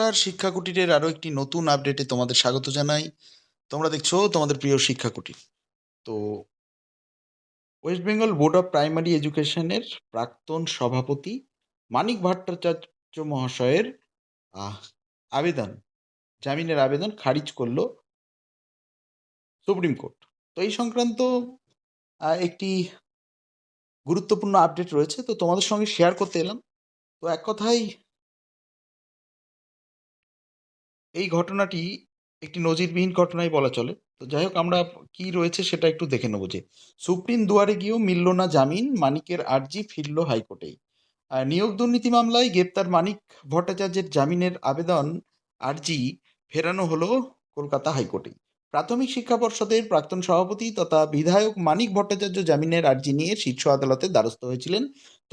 নমস্কার শিক্ষা কুটিরের আরও একটি নতুন আপডেটে তোমাদের স্বাগত জানাই। তোমরা দেখছ তোমাদের প্রিয় শিক্ষা কুটির তো West Bengal board of primary এডুকেশনের প্রাক্তন সভাপতি মানিক ভট্টাচার্য মহাশয়ের আবেদন, জামিনের আবেদন খারিজ করল সুপ্রিম কোর্ট তো এই সংক্রান্ত একটি গুরুত্বপূর্ণ আপডেট রয়েছে। তো তোমাদের সঙ্গে শেয়ার করতে এলাম। তো এক কথায় এই ঘটনাটি একটি নজিরবিহীন ঘটনাই বলা চলে। তো যাই হোক, আমরা কি রয়েছে সেটা একটু দেখে নেব যে, সুপ্রিম দুয়ারে গিয়েও মিলল না জামিন, মানিকের আর্জি ফিরল হাইকোর্টেই। নিয়োগ দুর্নীতি মামলায় গ্রেপ্তার মানিক ভট্টাচার্যের জামিনের আবেদন আর্জি ফেরানো হলো কলকাতা হাইকোর্টেই। প্রাথমিক শিক্ষা পর্ষদের প্রাক্তন সভাপতি তথা বিধায়ক মানিক ভট্টাচার্য জামিনের আর্জি নিয়ে শীর্ষ আদালতের দ্বারস্থ হয়েছিলেন।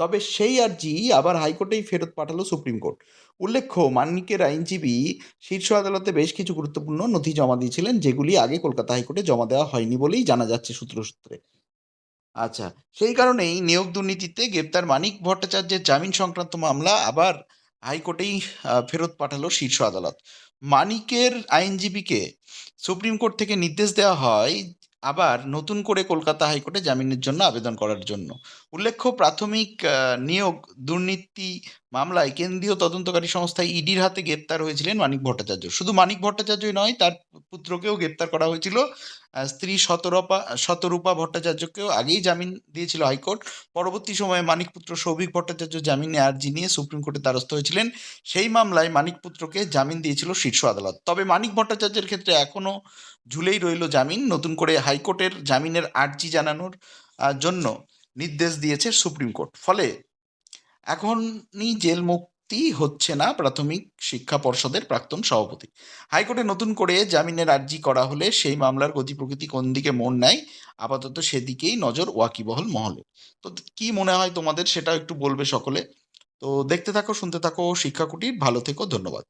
তবে সেই আর্জি আবার হাইকোর্টেই ফেরত পাঠালো সুপ্রিম কোর্ট। উল্লেখ্য, মানিকের আইনজীবী শীর্ষ আদালতে বেশ কিছু গুরুত্বপূর্ণ নথি জমা দিয়েছিলেন, যেগুলি আগে কলকাতা হাইকোর্টে জমা দেওয়া হয়নি বলেই জানা যাচ্ছে সূত্র সূত্রে। আচ্ছা সেই কারণেই নিয়োগ দুর্নীতিতে গ্রেপ্তার মানিক ভট্টাচার্যের জামিন সংক্রান্ত মামলা আবার হাইকোর্টেই ফেরত পাঠালো শীর্ষ আদালত। মানিকের আইনজীবীকে সুপ্রিম কোর্ট থেকে নির্দেশ দেওয়া হয় আবার নতুন করে কলকাতা হাইকোর্টে জামিনের জন্য আবেদন করার জন্য। উল্লেখ্য, প্রাথমিক নিয়োগ, দুর্নীতি মামলায় কেন্দ্রীয় তদন্তকারী সংস্থা ইডির হাতে গ্রেপ্তার হয়েছিলেন মানিক ভট্টাচার্য। শুধু মানিক ভট্টাচার্যই নয়, তার পুত্রকেও গ্রেপ্তার করা হয়েছিল। স্ত্রী শতরূপা শতরূপা ভট্টাচার্যকেও আগেই জামিন দিয়েছিল হাইকোর্ট। পরবর্তী সময়ে মানিক পুত্র সৌভিক ভট্টাচার্য জামিনে আর্জি নিয়ে সুপ্রিম কোর্টে দ্বারস্থ হয়েছিলেন। সেই মামলায় মানিক পুত্রকে জামিন দিয়েছিল শীর্ষ আদালত। তবে মানিক ভট্টাচার্যের ক্ষেত্রে এখনও ঝুলেই রইল জামিন। নতুন করে হাইকোর্টের জামিনের আর্জি জানানোর জন্য নির্দেশ দিয়েছে সুপ্রিম কোর্ট। ফলে এখনই জেল মুক্তি হচ্ছে না প্রাথমিক শিক্ষা পর্ষদের প্রাক্তন সভাপতি। হাইকোর্টে নতুন করে জামিনের আর্জি করা হলে সেই মামলার গতি প্রকৃতি কোন দিকে মন নেয়? আপাতত সেদিকেই নজর ওয়াকিবহল মহলে তো কি মনে হয় তোমাদের সেটা একটু বলবে সকলে। তো দেখতে থাকো, শুনতে থাকো শিক্ষাকুটির ভালো থেকো, ধন্যবাদ।